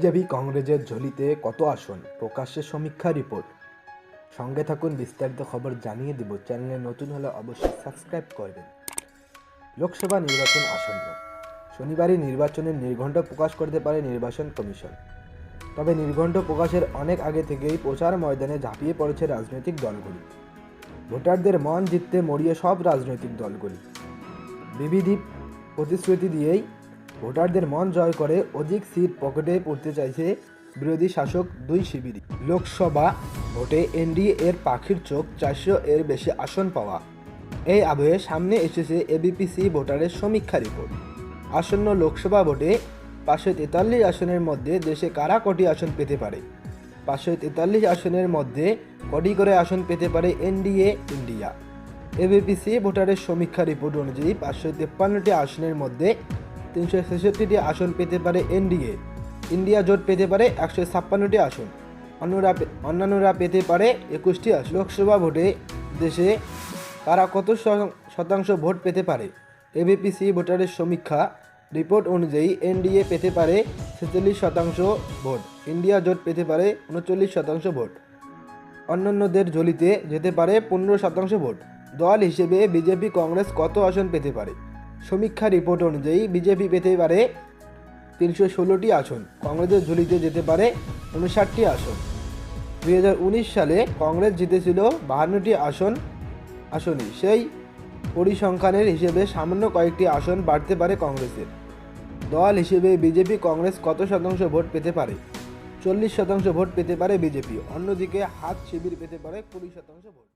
BJP কংগ্রেসের ঝুলিতে কত আসন? প্রকাশ্যে সমীক্ষা রিপোর্ট। সঙ্গে থাকুন বিস্তারিত খবর জানিয়ে দেব। চ্যানেলে নতুন হলে অবশ্যই সাবস্ক্রাইব করবেন। লোকসভা নির্বাচন আসন্ন। শনিবারই নির্বাচনের নির্ঘণ্ট প্রকাশ করতে পারে নির্বাচন কমিশন। তবে নির্ঘণ্ট প্রকাশের অনেক আগে থেকেই প্রচার ময়দানে ঝাঁপিয়ে পড়েছে রাজনৈতিক দলগুলি। ভোটারদের মন জিততে মরিয়ে সব রাজনৈতিক দলগুলি। বিবিধি প্রতিশ্রুতি দিয়েই ভোটারদের মন জয় করে অধিক সিট পকেটে পড়তে চাইছে বিরোধী শাসক দুই শিবিরই। লোকসভা ভোটে এনডিএ এর পাখির চোখ চারশো এর বেশি আসন পাওয়া। এই আবহে সামনে এসেছে এবিপিসি ভোটারের সমীক্ষা রিপোর্ট। আসন্ন লোকসভা ভোটে পাঁচশো তেতাল্লিশ আসনের মধ্যে দেশে কারা কটি আসন পেতে পারে? পাঁচশো তেতাল্লিশ আসনের মধ্যে কটি করে আসন পেতে পারে এনডিএ, ইন্ডিয়া? এবিপিসি ভোটারের সমীক্ষা রিপোর্ট অনুযায়ী পাঁচশো তেপ্পান্নটি আসনের মধ্যে তিনশো ছেষট্টিটি আসন পেতে পারে এনডিএ। ইন্ডিয়া জোট পেতে পারে একশো ছাপ্পান্নটি আসন। অন্যরা অন্যান্যরা পেতে পারে একুশটি আসন। লোকসভা ভোটে দেশে তারা কত শতাংশ ভোট পেতে পারে? এবিপিসি ভোটারের সমীক্ষা রিপোর্ট অনুযায়ী এনডিএ পেতে পারে ছেচল্লিশ শতাংশ ভোট। ইন্ডিয়া জোট পেতে পারে উনচল্লিশ শতাংশ ভোট। অন্যান্যদের ঝুলিতে যেতে পারে পনেরো শতাংশ ভোট। দল হিসেবে বিজেপি, কংগ্রেস কত আসন পেতে পারে? সমীক্ষা রিপোর্ট অনুযায়ী বিজেপি পেতে পারে তিনশো ষোলোটি আসন, কংগ্রেসের ঝুলিতে যেতে পারে উনষাটটি আসন। দুই হাজার উনিশ সালে কংগ্রেস জিতেছিল বাহান্নটি আসন আসনে সেই পরিসংখ্যানের হিসেবে সামান্য কয়েকটি আসন বাড়তে পারে কংগ্রেসের। দল হিসেবে বিজেপি কংগ্রেস কত শতাংশ ভোট পেতে পারে? চল্লিশ শতাংশ ভোট পেতে পারে বিজেপি। অন্যদিকে হাত শিবির পেতে পারে কুড়ি শতাংশ ভোট।